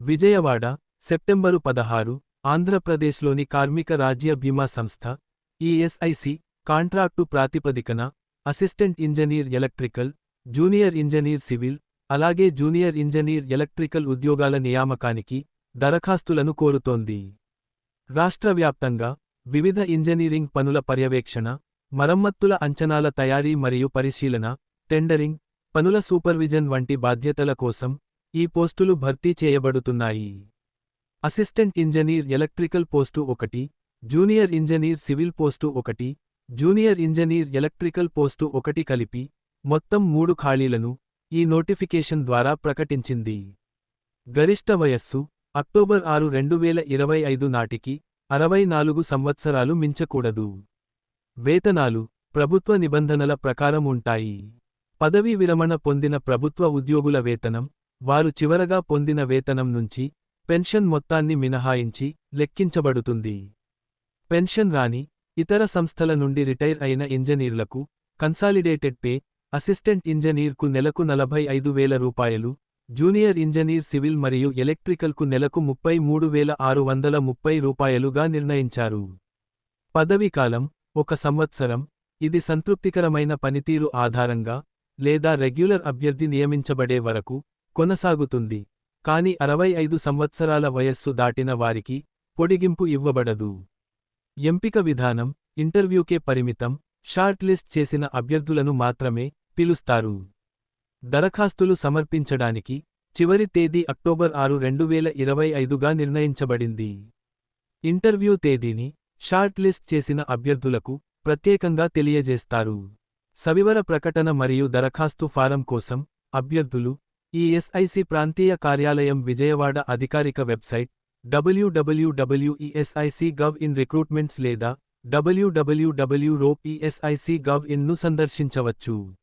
Vijayawada September పదహారు ఆంధ్రప్రదేశ్లోని కార్మిక రాజ్య బీమా సంస్థ ఈఎస్ఐసి కాంట్రాక్టు ప్రాతిపదికన assistant engineer electrical junior engineer civil అలాగే జూనియర్ ఇంజనీర్ ఎలక్ట్రికల్ ఉద్యోగాల నియామకానికి దరఖాస్తులను కోరుతోంది. రాష్ట్ర వ్యాప్తంగా వివిధ ఇంజనీరింగ్ పనుల పర్యవేక్షణ మరమ్మత్తుల అంచనాల తయారీ మరియు పరిశీలన టెండరింగ్ పనుల సూపర్విజన్ వంటి బాధ్యతల కోసం ఈ పోస్టులు భర్తీ చేయబడుతున్నాయి. అసిస్టెంట్ ఇంజనీర్ ఎలక్ట్రికల్ పోస్టు ఒకటి జూనియర్ ఇంజనీర్ సివిల్ పోస్టు ఒకటి జూనియర్ ఇంజనీర్ ఎలక్ట్రికల్ పోస్టు ఒకటి కలిపి మొత్తం మూడు ఖాళీలను ఈ నోటిఫికేషన్ ద్వారా ప్రకటించింది. గరిష్ట వయస్సు అక్టోబర్ ఆరు రెండు వేల ఇరవై ఐదు నాటికి అరవై నాలుగు సంవత్సరాలు మించకూడదు. వేతనాలు ప్రభుత్వ నిబంధనల ప్రకారం ఉంటాయి. పదవీ విరమణ పొందిన ప్రభుత్వ ఉద్యోగుల వేతనం వారు చివరగా పొందిన వేతనం నుంచి పెన్షన్ మొత్తాన్ని మినహాయించి లెక్కించబడుతుంది. పెన్షన్ రాని ఇతర సంస్థల నుండి రిటైర్ అయిన ఇంజనీర్లకు కన్సాలిడేటెడ్ పే అసిస్టెంట్ ఇంజనీర్కు నెలకు నలభై ఐదు వేల రూపాయలు జూనియర్ ఇంజనీర్ సివిల్ మరియు ఎలక్ట్రికల్కు నెలకు ముప్పై మూడు వేల ఆరు వందల ముప్పై రూపాయలుగా నిర్ణయించారు. పదవీకాలం ఒక సంవత్సరం ఇది సంతృప్తికరమైన పనితీరు ఆధారంగా లేదా రెగ్యులర్ అభ్యర్థి నియమించబడే వరకు కొనసాగుతుంది. కాని అరవై ఐదు సంవత్సరాల వయస్సు దాటిన వారికి పొడిగింపు ఇవ్వబడదు. ఎంపిక విధానం ఇంటర్వ్యూకే పరిమితం షార్ట్ లిస్ట్ చేసిన అభ్యర్థులను మాత్రమే పిలుస్తారు. దరఖాస్తులు సమర్పించడానికి చివరి తేదీ అక్టోబర్ ఆరు రెండు వేల ఇరవై ఐదుగా నిర్ణయించబడింది. ఇంటర్వ్యూ తేదీని షార్ట్ లిస్ట్ చేసిన అభ్యర్థులకు ప్రత్యేకంగా తెలియజేస్తారు. సవివర ప్రకటన మరియు దరఖాస్తు ఫారం కోసం అభ్యర్థులు ఈఎస్ఐసి ప్రాంతీయ కార్యాలయం విజయవాడ అధికారిక website WWW ESIC gov in recruitments లేదా డబ్ల్యూడబ్ల్యూడబ్ల్యూ రోప్ ఈఎస్ఐసి గవ్ ఇన్ను సందర్శించవచ్చు.